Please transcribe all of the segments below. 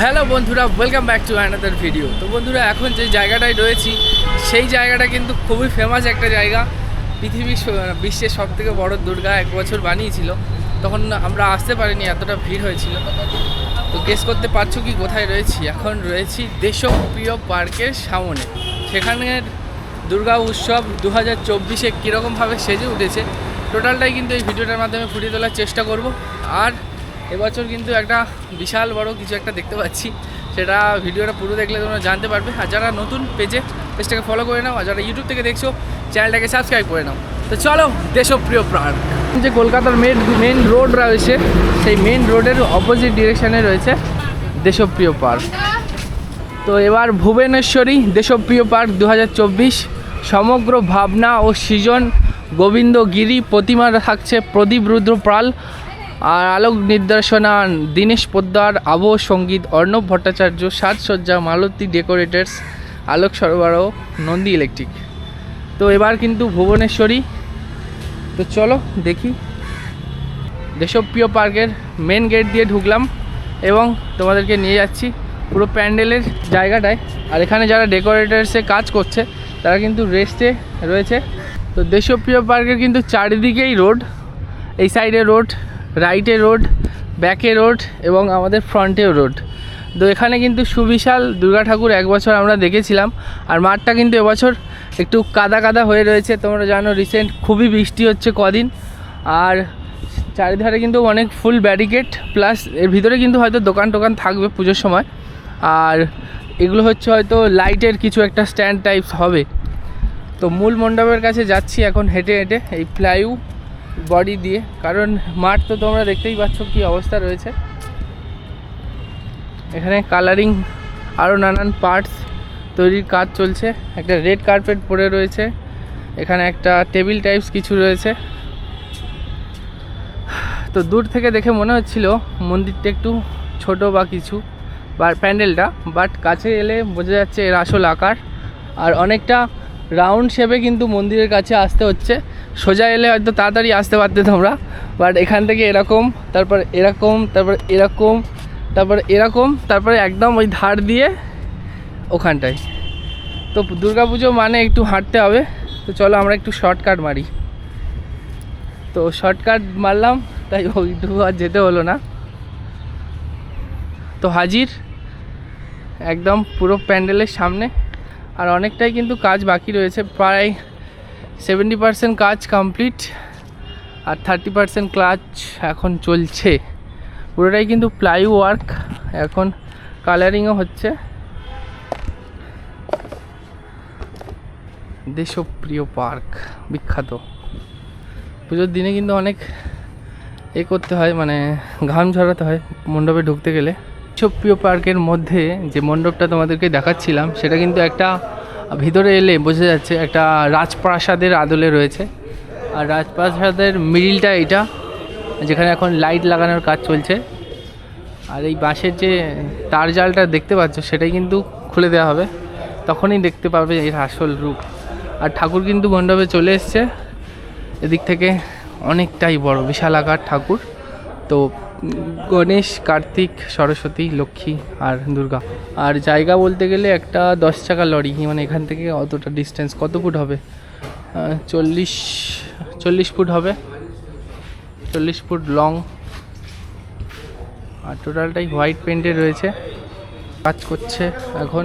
Hello বন্ধুরা welcome back to another video তো বন্ধুরা, এখন যে জায়গাটায় রয়েছি, সেই জায়গাটা কিন্তু খুবই ফেমাস একটা জায়গা। পৃথিবীর বিশ্বের সব থেকে বড় দুর্গা এক বছর বানিয়েছিল। তখন আমরা আসতে পারিনি, এতটা ভিড় হয়েছিল। তো গেস করতে পারছ কি, কোথায় রয়েছি? এখন রয়েছি দেশপ্রিয় পার্কের সামনে। সেখানের দুর্গা উৎসব দু হাজার চব্বিশে কীরকমভাবে সেজে উঠেছে টোটালটাই কিন্তু এই ভিডিওটার মাধ্যমে ফুটিয়ে তোলার চেষ্টা করব। আর এবছর কিন্তু একটা বিশাল বড় কিছু একটা দেখতে পাচ্ছি। সেটা ভিডিওটা পুরো দেখলে তোমরা জানতে পারবে। আর যারা নতুন পেজে পেজটাকে ফলো করে নাও, আর যারা ইউটিউব থেকে দেখছ চ্যানেলটাকে সাবস্ক্রাইব করে নাও। তো চলো, দেশপ্রিয় প্রাণ। যে কলকাতার মেন মেন রোড রয়েছে, সেই মেন রোডের অপোজিট ডিরেকশানে রয়েছে দেশপ্রিয় পার্ক তো এবার ভুবনেশ্বরী দেশপ্রিয় পার্ক দু হাজার চব্বিশ, সমগ্র ভাবনা ও সৃজন গোবিন্দ গিরি প্রতিমা থাকছে প্রদীপ রুদ্র পাল আর আলোক নির্দেশনা দীনেশ পোদ্দার, আবহ সংগীত, অর্ণব ভট্টাচার্য, সাজসজ্জা, মালতী ডেকোরেটার্স, আলোক সরবরাহ নন্দী ইলেকট্রিক। তো এবার কিন্তু ভুবনেশ্বরী। তো চলো দেখি। দেশপ্রিয় পার্কের মেন গেট দিয়ে ঢুকলাম এবং তোমাদেরকে নিয়ে যাচ্ছি পুরো প্যান্ডেলের জায়গাটায়। আর এখানে যারা ডেকোরেটার্সে কাজ করছে, তারা কিন্তু রেস্টে রয়েছে। তো দেশপ্রিয় পার্কের কিন্তু চারিদিকেই রোড এই সাইডে রোড রাইটে রোড, ব্যাকে রোড এবং আমাদের ফ্রন্টেও রোড। তো এখানে কিন্তু সুবিশাল দুর্গা ঠাকুর এক বছর আমরা দেখেছিলাম, আর মাঠটা কিন্তু এবছর একটু কাদা কাদা হয়ে রয়েছে। তোমরা জানো রিসেন্ট খুবই বৃষ্টি হচ্ছে কদিন, আর চারিধারে কিন্তু অনেক ফুল ব্যারিকেড প্লাস এর ভিতরে কিন্তু হয়তো দোকান টোকান থাকবে পুজোর সময়। আর এগুলো হচ্ছে হয়তো লাইটের কিছু একটা স্ট্যান্ড টাইপস হবে। তো মূল মণ্ডপের কাছে যাচ্ছি এখন হেঁটে হেঁটে, এই প্লাইউ বডি দিয়ে, কারণ মাঠ তো তোমরা দেখতেই পাচ্ছ কী অবস্থা রয়েছে। এখানে কালারিং আরও নানান পার্টস তৈরির কাজ চলছে। একটা রেড কার্পেট পড়ে রয়েছে, এখানে একটা টেবিল টাইপস কিছু রয়েছে। তো দূর থেকে দেখে মনে হচ্ছিল মন্দিরটা একটু ছোট বা কিছু, বা প্যান্ডেলটা বাট কাছে এলে বোঝা যাচ্ছে এর আসল আকার। আর অনেকটা রাউন্ড শেপে কিন্তু মন্দিরের কাছে আসতে হচ্ছে। সোজা এলে হয়তো তাড়াতাড়ি আসতে পারতে তোমরা। বাট এখান থেকে এরকম, তারপর এরকম তারপর এরকম তারপর এরকম, তারপরে একদম ওই ধার দিয়ে ওখানটায়। তো দুর্গাপুজো মানে একটু হাঁটতে হবে। তো চলো আমরা একটু শর্টকাট মারি। তো শর্টকাট মারলাম, তাই ওইটুকু আর যেতে হলো না। তো হাজির, একদম পুরো প্যান্ডেলের সামনে। আর অনেকটাই কিন্তু কাজ বাকি রয়েছে। প্রায় সেভেন্টি পার্সেন্ট কাজ কমপ্লিট আর থার্টি পার্সেন্ট কাজ এখন চলছে। পুরোটাই কিন্তু প্লাই ওয়ার্ক এখন কালারিংও হচ্ছে। দেশপ্রিয় পার্ক বিখ্যাত। পুজোর দিনে কিন্তু অনেক এ করতে হয় মানে ঘাম ঝরাতে হয় মণ্ডপে ঢুকতে গেলে। দেশপ্রিয় পার্কের মধ্যে যে মণ্ডপটা তোমাদেরকে দেখাচ্ছিলাম, সেটা কিন্তু একটা ভিতরে এলে বোঝা যাচ্ছে একটা রাজপ্রাসাদের আদলে রয়েছে। আর রাজপ্রাসাদের মিডিলটা এটা, যেখানে এখন লাইট লাগানোর কাজ চলছে। আর এই বাঁশের যে তার জালটা দেখতে পাচ্ছ, সেটাই কিন্তু খুলে দেওয়া হবে। তখনই দেখতে পাবে এর আসল রূপ। আর ঠাকুর কিন্তু মণ্ডপে চলে এসছে। এদিক থেকে অনেকটাই বড় বিশাল আকার ঠাকুর। তো গণেশ, কার্তিক, সরস্বতী, লক্ষ্মী আর দুর্গা। আর জায়গা বলতে গেলে একটা দশ চাকা লরি মানে এখান থেকে অতটা ডিস্টেন্স কত ফুট হবে? চল্লিশ চল্লিশ ফুট হবে। চল্লিশ ফুট লং আর টোটালটাই হোয়াইট পেন্টে রয়েছে। কাজ করছে এখন।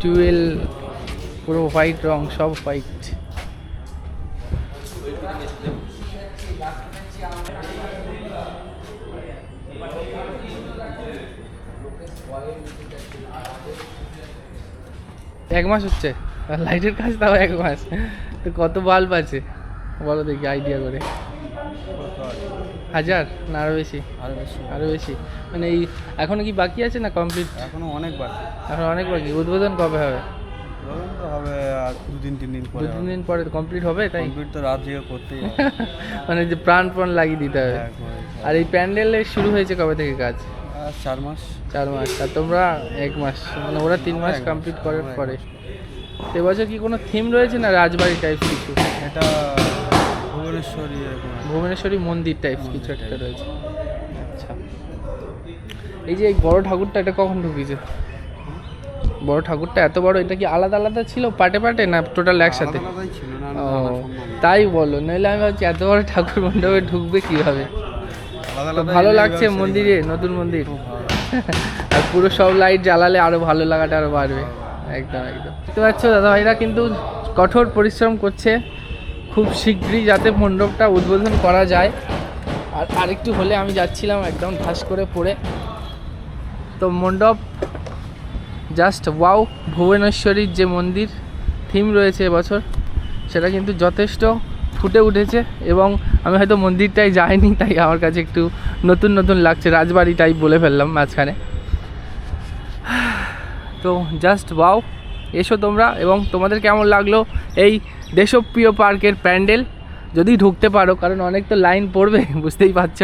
ডুয়েল পুরো হোয়াইট রং, সব হোয়াইট এক মাস হচ্ছে? লাইটের কাজ তাও এক মাস। তো কত বাল্ব আছে? বলো দেখি আইডিয়া করে। হাজার না আরও বেশি? আরও বেশি। আরও বেশি। মানে এই এখনও কি বাকি আছে না কমপ্লিট এখনও অনেক বাকি। এখন অনেক বাকি। উদ্বোধন কবে হবে? তো হবে আর দুদিন তিন দিন দু তিন দিন পরে কমপ্লিট হবে তাই? কমপ্লিট তো রাত জেগে করতেই মানে যে প্রাণ প্রাণ লাগিয়ে দিতে হবে। হ্যাঁ, আর এই প্যান্ডেলে শুরু হয়েছে কবে থেকে কাজ? চার মাস। চার মাস। আর তোমরা এক মাস। মানে ওরা তিন মাস কমপ্লিট করার পরে। তো এবছর কি কোনো থিম রয়েছে না রাজবাড়ি টাইপ কিছু? এটা ভুবনেশ্বরী ভুবনেশ্বরী মন্দির টাইপ কিছু একটা রয়েছে। আচ্ছা। এই যে এই বড় ঠাকুরটা এটা কখন ঢুকিয়েছে? বড় ঠাকুরটা এত বড় এটা কি আলাদা আলাদা ছিল পাটে পাটে না টোটাল একসাথে? ও। তাই বলো নইলে আমি ভাবছি এত বড় ঠাকুর মণ্ডপে ঢুকবে কীভাবে? ভালো লাগছে মন্দিরে নতুন মন্দির। আর পুরো সব লাইট জ্বালালে আরও ভালো লাগাটা আরও বাড়বে। একদম একদম। দেখতে পাচ্ছ দাদা ভাইরা কিন্তু কঠোর পরিশ্রম করছে। খুব শীঘ্রই যাতে মণ্ডপটা উদ্বোধন করা যায়। আর আরেকটু হলে আমি যাচ্ছিলাম একদম ঠাস করে পড়ে। তো মণ্ডপ জাস্ট ওয়াও ভুবনেশ্বরীর যে মন্দির থিম রয়েছে এবছর সেটা কিন্তু যথেষ্ট। ফুটে উঠেছে এবং আমি হয়তো মন্দিরটাই যাইনি, তাই আমার কাছে একটু নতুন নতুন লাগছে রাজবাড়ি টাইপ বলে ফেললাম মাঝখানে। তো জাস্ট ওয়াও এসো তোমরা এবং তোমাদের কেমন লাগল এই দেশপ্রিয় পার্কের প্যান্ডেল? যদি ঢুকতে পারো, কারণ অনেক তো লাইন পড়বে, বুঝতেই পারছ।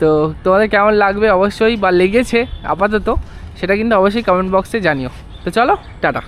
তো তোমাদের কেমন লাগবে অবশ্যই বা লেগেছে, আপাতত সেটা কিন্তু অবশ্যই কমেন্ট বক্সে জানিও। তো চলো, টাটা।